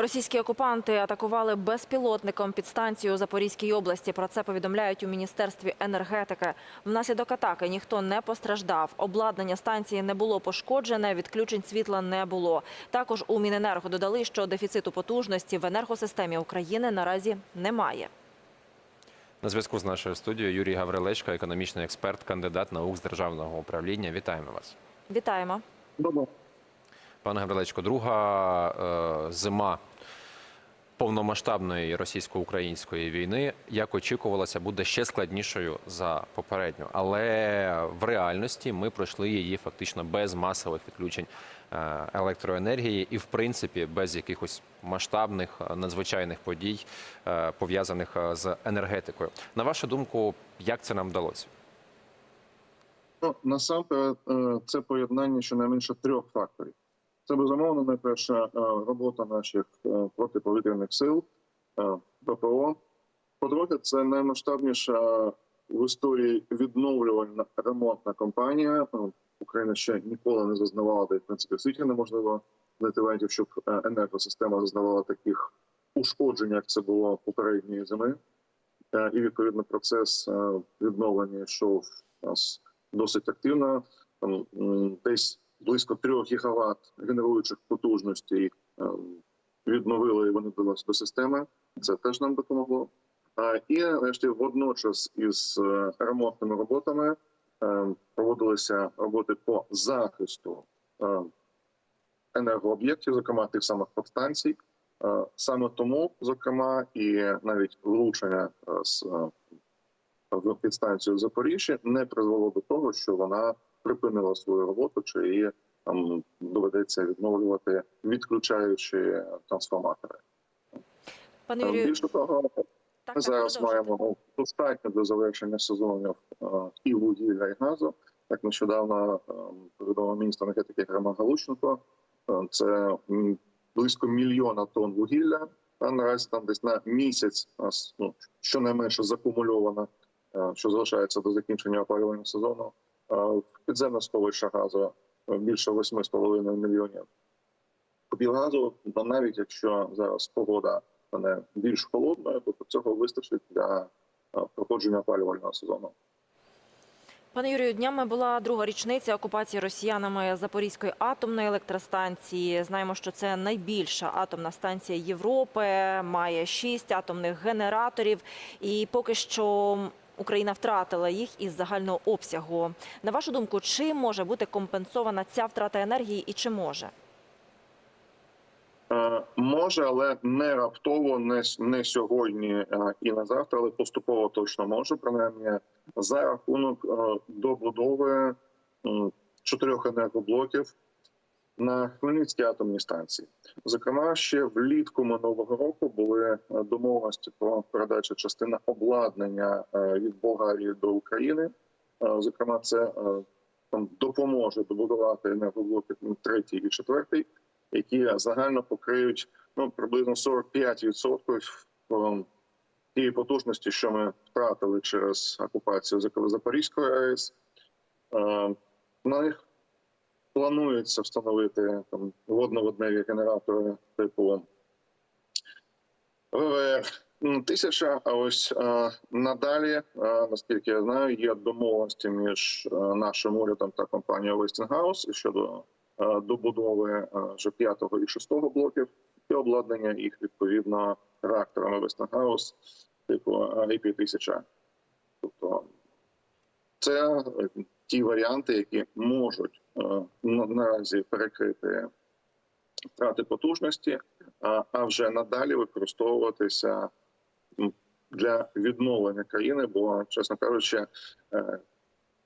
Російські окупанти атакували безпілотником підстанцію у Запорізькій області. Про це повідомляють у міністерстві енергетики. Внаслідок атаки ніхто не постраждав. Обладнання станції не було пошкоджене, відключень світла не було. Також у Міненерго додали, що дефіциту потужності в енергосистемі України наразі немає. На зв'язку з нашою студією Юрій Гаврилечко, економічний експерт, кандидат наук з державного управління. Вітаємо вас. Вітаємо. Добре. Пане Гаврилечко, друга е, зима повномасштабної російсько-української війни, як очікувалося, буде ще складнішою за попередню. Але в реальності ми пройшли її фактично без масових відключень е, електроенергії і, в принципі, без якихось масштабних е, надзвичайних подій, е, пов'язаних з енергетикою. На вашу думку, як це нам вдалося? Ну, насамперед, це поєднання щонайменше трьох факторів. Це безумовно найперше е, робота наших е, протиповітряних сил е, ППО. По-друге, це наймасштабніша в історії відновлювальна ремонтна кампанія. Е, Україна ще ніколи не зазнавала, й в принципі світі неможливо варіантів, щоб енергосистема зазнавала таких ушкоджень, як це було попередньої зими. І відповідно процес відновлення йшов у нас досить активно. Десь близько 3 гігават генеруючих потужностей відновили вони долились до системи. Це теж нам допомогло. І нарешті водночас із е, ремонтними роботами е, проводилися роботи по захисту е, енергооб'єктів, зокрема тих самих подстанцій. Саме тому, зокрема, і навіть влучення з в підстанцію в Запоріжжі не призвело до того, що вона припинила свою роботу, чи її там доведеться відновлювати, відключаючи трансформатори. Пане Е, Юрію, Більше того, так, ми так, зараз продовжуйте. маємо достатньо до завершення сезонів е, і вугілля, і газу. Як нещодавно е, повідомив міністр енергетики Роман Галущенко, це близько мільйона тонн вугілля. А наразі там десь на місяць ну, щонайменше закумульовано, що залишається до закінчення опалювального сезону. В підземне сховище газу е, більше 8,5 мільйонів кубів газу. То навіть якщо зараз погода стане більш холодною, то цього вистачить для е, проходження опалювального сезону. Пане Юрію, днями була друга річниця окупації росіянами Запорізької атомної електростанції. Знаємо, що це найбільша атомна станція Європи, має шість атомних генераторів, і поки що Україна втратила їх із загального обсягу. На вашу думку, чи може бути компенсована ця втрата енергії, і чи може? Е, Може, але не раптово, не, не сьогодні е, і не завтра, але поступово точно може, принаймні за рахунок е, добудови чотирьох енергоблоків на Хмельницькій атомній станції. Зокрема, ще влітку минулого року були е, домовленості про передачу частини обладнання е, від Болгарії до України. Е, Зокрема, це там допоможе добудувати енергоблоки третій і четвертий які загально покриють ну приблизно 45% ем, тієї потужності, що ми втратили через окупацію Запорізької АЕС. На них планується встановити там водноводневі генератори типу ВВР м, тисяча. А ось е, надалі, е, наскільки я знаю, є домовленості між е, нашим урядом та компанією Westinghouse щодо е, добудови вже п'ятого і шостого блоків і обладнання їх відповідно реакторами Westinghouse типу IP-1000. Тобто це е, ті варіанти, які можуть е, наразі перекрити втрати потужності, а, вже надалі використовуватися для відновлення країни, бо, чесно кажучи, е,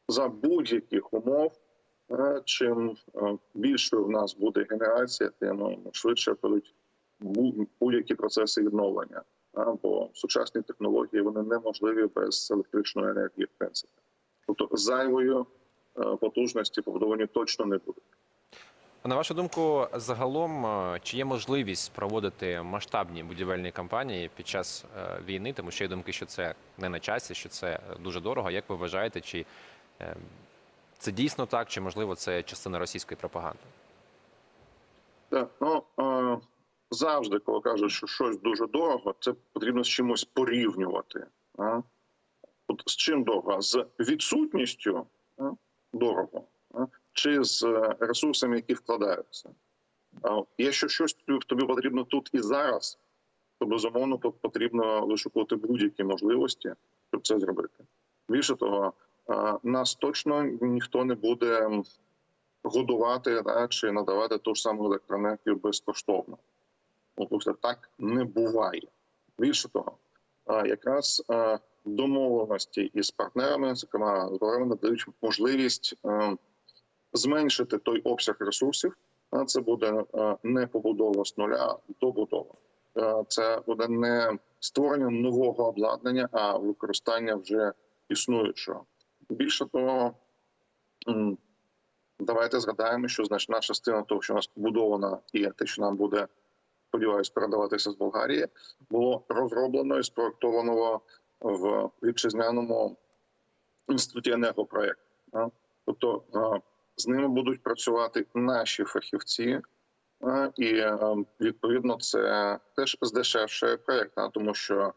за будь-яких умов, чим е, більшою в нас буде генерація, тим швидше будуть будь-які процеси відновлення. А, Бо сучасні технології вони неможливі без електричної енергії, в принципі. Тобто зайвою е, потужності побудовані точно не буде. На вашу думку, загалом, е, чи є можливість проводити масштабні будівельні кампанії під час е, війни, тому що є думки, що це не на часі, що це дуже дорого. Як ви вважаєте, чи це дійсно так, чи можливо це частина російської пропаганди? Так, ну завжди, коли кажуть, що щось дуже дорого, це потрібно з чимось порівнювати. От з чим дорого? З відсутністю дорого, чи з е, ресурсами, які вкладаються. Якщо щось тобі- потрібно тут і зараз, то безумовно потрібно вишукувати будь-які можливості, щоб це зробити. Більше того, нас точно ніхто не буде годувати да, чи надавати ту ж саму електроенергію безкоштовно. Ну, тобто так не буває. Більше того, якраз домовленості із партнерами, зокрема з Володимиром, дають можливість е, зменшити той обсяг ресурсів. Це буде е, не побудова з нуля, добудова. Е, Це буде не створення нового обладнання, а використання вже існуючого. Більше того, давайте згадаємо, що значна частина того, що у нас побудована, і те, що нам буде, сподіваюсь, передаватися з Болгарії, було розроблено і спроектовано в вітчизняному інституті енергопроєкту. Тобто з ними будуть працювати наші фахівці, і відповідно це теж здешевшує проєкт, тому що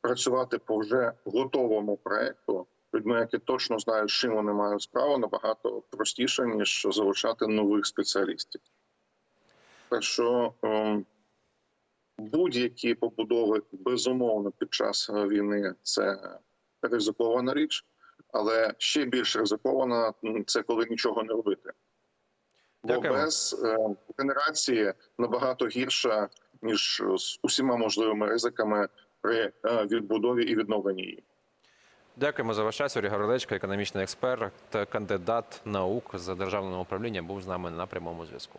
працювати по вже готовому проєкту людьми, які точно знають, чим вони мають справу, набагато простіше ніж залучати нових спеціалістів. Так що ем, будь-які побудови безумовно під час е, війни це ризикована річ, але ще більш ризикована це коли нічого не робити. Бо без е, генерації набагато гірша ніж з усіма можливими ризиками при е, відбудові і відновленні її. Дякуємо за ваш час. Юрій Горлечко, економічний експерт, кандидат наук з державного управління, був з нами на прямому зв'язку.